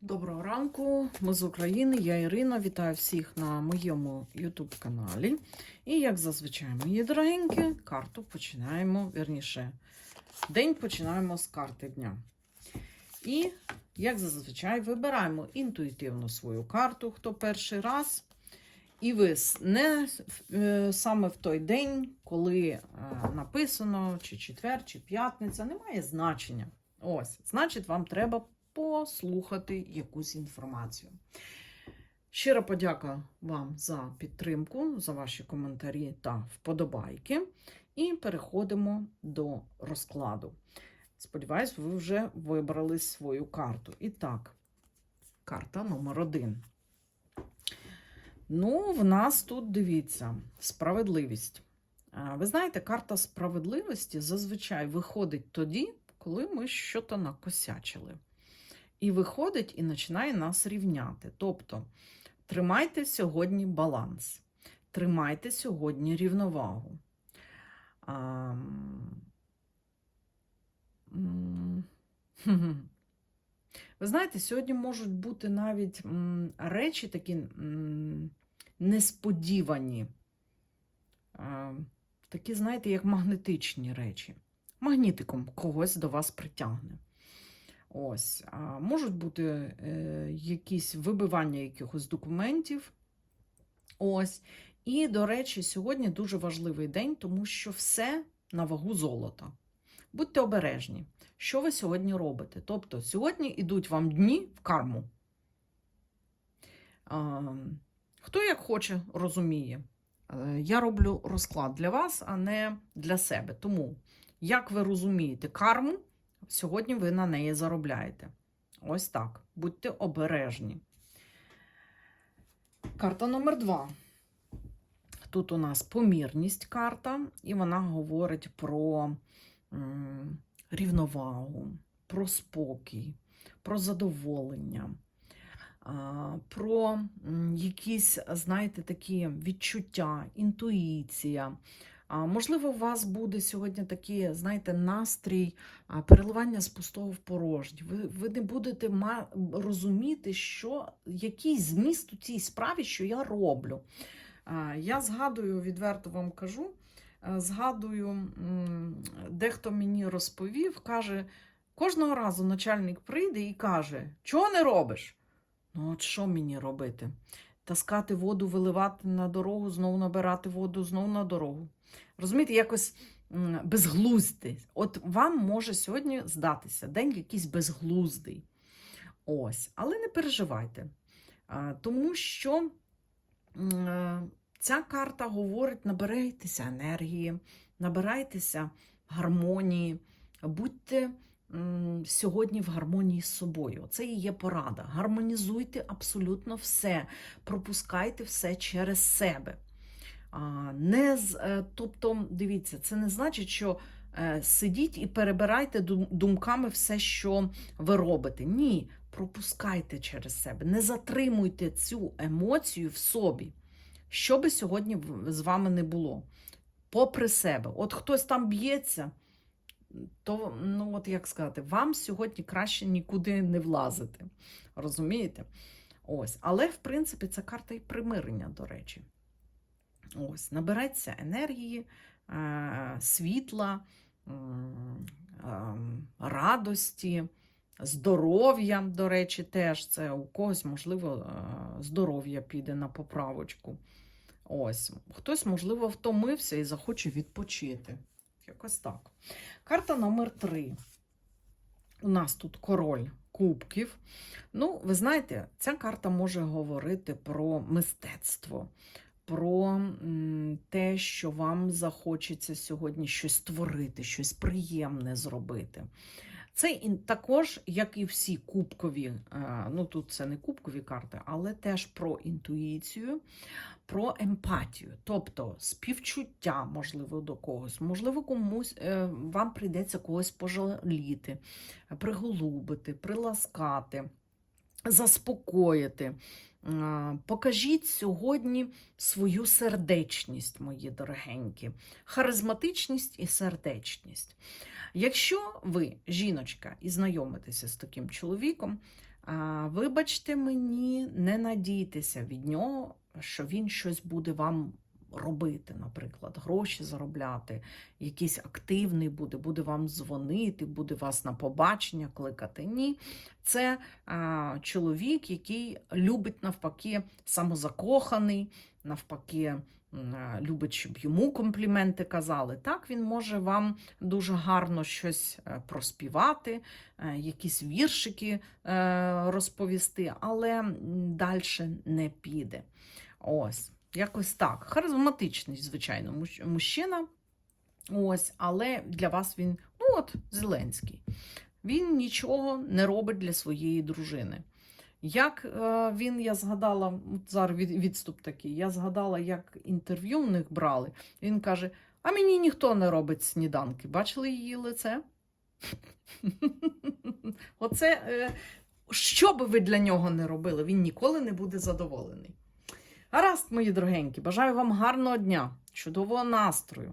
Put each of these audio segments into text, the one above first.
Доброго ранку, ми з України, я Ірина. Вітаю всіх на моєму YouTube каналі. І, як зазвичай, мої дорогенькі, карту починаємо, вірніше, день починаємо з карти дня. І, як зазвичай, вибираємо інтуїтивно свою карту, хто перший раз. І ви не е, саме в той день, коли е, написано, чи четвер, чи п'ятниця, немає значення. Ось, значить, вам треба послухати якусь інформацію. Щира подяка вам за підтримку, за ваші коментарі та вподобайки. І переходимо до розкладу. Сподіваюсь, ви вже вибрали свою карту. І так, карта номер один. Ну, в нас тут дивіться, справедливість. Ви знаєте, карта справедливості зазвичай виходить тоді, коли ми щось накосячили. І виходить і починає нас рівняти. Тобто, тримайте сьогодні баланс, тримайте сьогодні рівновагу. А. Ви знаєте, сьогодні можуть бути навіть речі такі несподівані, такі, знаєте, як магнетичні речі. Магнітиком когось до вас притягне. Ось, а можуть бути е, якісь вибивання якихось документів. Ось. І, до речі, сьогодні дуже важливий день, тому що все на вагу золота. Будьте обережні, що ви сьогодні робите. Тобто, сьогодні йдуть вам дні в карму. А, хто як хоче, розуміє. Е, Я роблю розклад для вас, а не для себе. Тому, як ви розумієте карму, Сьогодні ви на неї заробляєте. Ось так. Будьте обережні. Карта номер два. Тут у нас помірність карта, і вона говорить про рівновагу, про спокій, про задоволення, про якісь, знаєте, такі відчуття, інтуїція. Можливо, у вас буде сьогодні такий, знаєте, настрій переливання з пустого в порожнє. Ви, ви не будете розуміти, що, який зміст у цій справі, що я роблю. Я згадую, відверто вам кажу, е, згадую, дехто мені розповів, каже, кожного разу начальник прийде і каже, чого не робиш? Ну, от що мені робити? Таскати воду, виливати на дорогу, знову набирати воду, знову на дорогу. Розумієте, якось м, безглуздий. От вам може сьогодні здатися день якийсь безглуздий. Ось, але не переживайте, тому що е, ця карта говорить: набирайтеся енергії, набирайтеся гармонії, будьте сьогодні в гармонії з собою. Це і є порада. Гармонізуйте абсолютно все, пропускайте все через себе. Не з, е, тобто, дивіться, це не значить, що е, сидіть і перебирайте думками все, що ви робите. Ні, пропускайте через себе, не затримуйте цю емоцію в собі. Що би сьогодні з вами не було, попри себе. От хтось там б'ється, то, ну от як сказати, вам сьогодні краще нікуди не влазити. Розумієте? Ось. Але, в принципі, це карта і примирення, до речі. Ось, набереться енергії, е, світла, ем, радості, здоров'я, до речі, теж це у когось, можливо, е, здоров'я піде на поправочку. Ось, хтось, можливо, втомився і захоче відпочити. Якось так. Карта номер 3 У нас тут король кубків. Ну, ви знаєте, ця карта може говорити про мистецтво, про те, що вам захочеться сьогодні щось створити, щось приємне зробити. Це також, як і всі кубкові, е, ну тут це не кубкові карти, але теж про інтуїцію, про емпатію, тобто співчуття, можливо, до когось, можливо, комусь е, вам прийдеться когось пожаліти, приголубити, приласкати, заспокоїти. Е, Покажіть сьогодні свою сердечність, мої дорогенькі, харизматичність і сердечність. Якщо ви, жіночка, і знайомитеся з таким чоловіком, Вибачте мені, не надійтеся від нього, що він щось буде вам робити, наприклад, гроші заробляти, якийсь активний буде, буде вам дзвонити, буде вас на побачення кликати. Ні, це а, чоловік, який любить навпаки самозакоханий, навпаки. Любить, щоб йому компліменти казали. Так, він може вам дуже гарно щось е, проспівати, е, якісь віршики е, розповісти, але далі не піде. Ось, якось так. Харизматичний, звичайно, мужчина. Ось, але для вас він, ну от, Зеленський. Він нічого не робить для своєї дружини. Як е, він, я згадала, зараз від, відступ такий, я згадала, як інтерв'ю в них брали. Він каже: а мені ніхто не робить сніданки. Бачили її лице? Оце, е, що би ви для нього не робили, він ніколи не буде задоволений. Гаразд, мої дорогенькі, бажаю вам гарного дня, чудового настрою.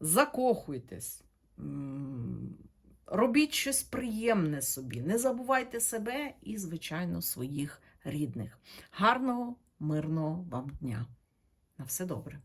Закохуйтесь, робіть щось приємне собі. Не забувайте себе і, звичайно, своїх рідних. Гарного, мирного вам дня. На все добре.